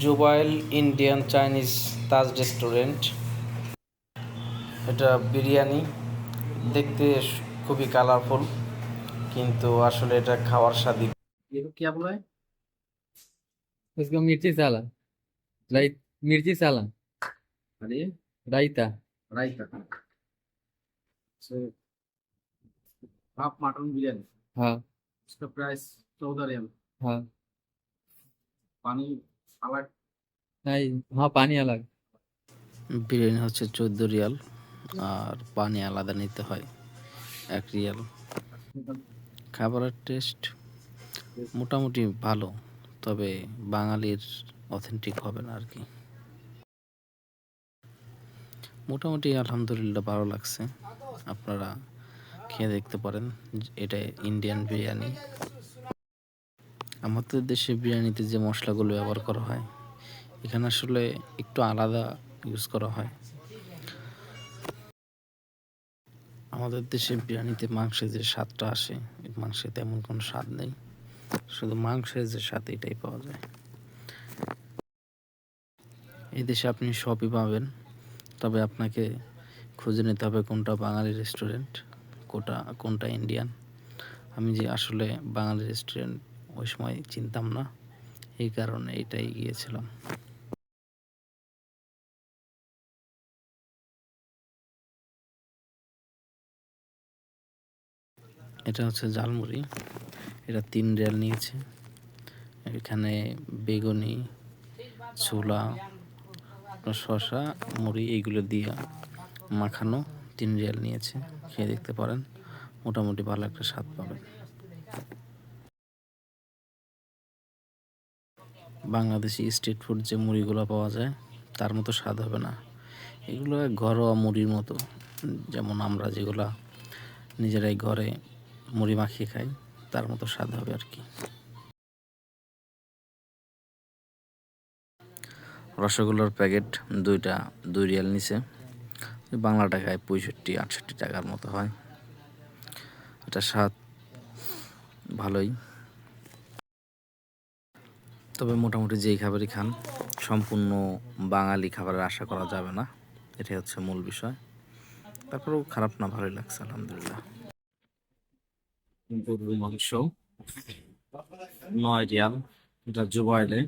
Jubail Indian Chinese Taj restaurant এটা বিরিয়ানি দেখতে স- খুবই কালারফুল কিন্তু আসলে এটা খাওয়ার স্বাদই ये क्या बोला है उसको मिर्ची साला राई मिर्ची साला अरे रायता रायता से हाफ मटन बिरयानी हाँ इसका प्राइस चौदह रियल हाँ पानी বিরিয়ানি হচ্ছে চোদ্দ রিয়াল আর পানি আলাদা নিতে হয় এক রিয়াল। খাবারের টেস্ট মোটামুটি ভালো তবে বাঙালির অথেন্টিক হবে না আর কি। মোটামুটি আলহামদুলিল্লাহ ভালো লাগছে। আপনারা খেয়ে দেখতে পারেন এটা ইন্ডিয়ান বিরিয়ানি। আমাদের দেশে বিরিয়ানিতে যে মশলাগুলো ব্যবহার করা হয়, এখানে আসলে একটু আলাদা ইউজ করা হয়। আমাদের দেশে বিরিয়ানিতে মাংসের যে স্বাদটা আসে মাংসে তেমন কোনো স্বাদ নেই। শুধু মাংসের যে স্বাদ, এটাই পাওয়া যায়। এই দেশে আপনি সবই পাবেন, তবে আপনাকে খুঁজে নিতে হবে কোনটা বাঙালি রেস্টুরেন্ট কোনটা কোনটা ইন্ডিয়ান আমি যে আসলে বাঙালি রেস্টুরেন্ট ওই সময় চিনতাম না। এই কারণে এটাই গিয়েছিলাম। এটা হচ্ছে জালমুড়ি এটা তিন রিয়াল নিয়েছে। এখানে বেগুনি, ছোলা, শসা, মুড়ি এইগুলো দিয়ে মাখানো তিন রিয়াল নিয়েছে। খেয়ে দেখতে পারেন। মোটামুটি ভালো একটা স্বাদ পাবেন। বাংলাদেশি স্ট্রিট ফুড যে মুড়িগুলো পাওয়া যায়, তার মতো স্বাদ হবে না। এগুলো ঘরোয়া মুড়ির মতো। যেমন আমরা যেগুলা নিজেরাই ঘরে মুড়ি মাখিয়ে খাই, তার মতো স্বাদ হবে আর কি। রসগোল্লার প্যাকেট দুইটা, দুই রিয়াল নিচে। বাংলা টাকায় পঁয়ষট্টি, আটষট্টি টাকার মতো হয়। এটা স্বাদ ভালোই। তবে মোটামুটি যেই খাবারই খান, সম্পূর্ণ বাঙালি খাবারের আশা করা যাবে না। এটাই হচ্ছে মূল বিষয়। তারপরেও খারাপ না, ভালোই লাগছে, আলহামদুলিল্লাহ। গরুর মাংস, নয় রিয়াল এটা জুবাইলে,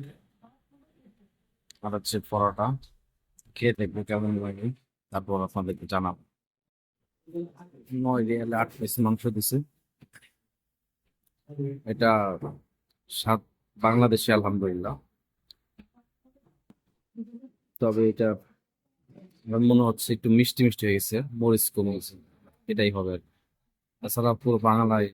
আর হচ্ছে পরোটা। খেয়ে দেখব কেমন লাগে, তারপর আপনাদেরকে জানাব। নয় রিয়ালে আট পিস মাংস দিছে। এটা সাত বাংলাদেশে আলহামদুলিল্লাহ তবে এটা আমার মনে হচ্ছে একটু মিষ্টি মিষ্টি হয়ে গেছে, মরিচ কমে গেছে এটাই হবে আর। তাছাড়া পুরো বাংলায়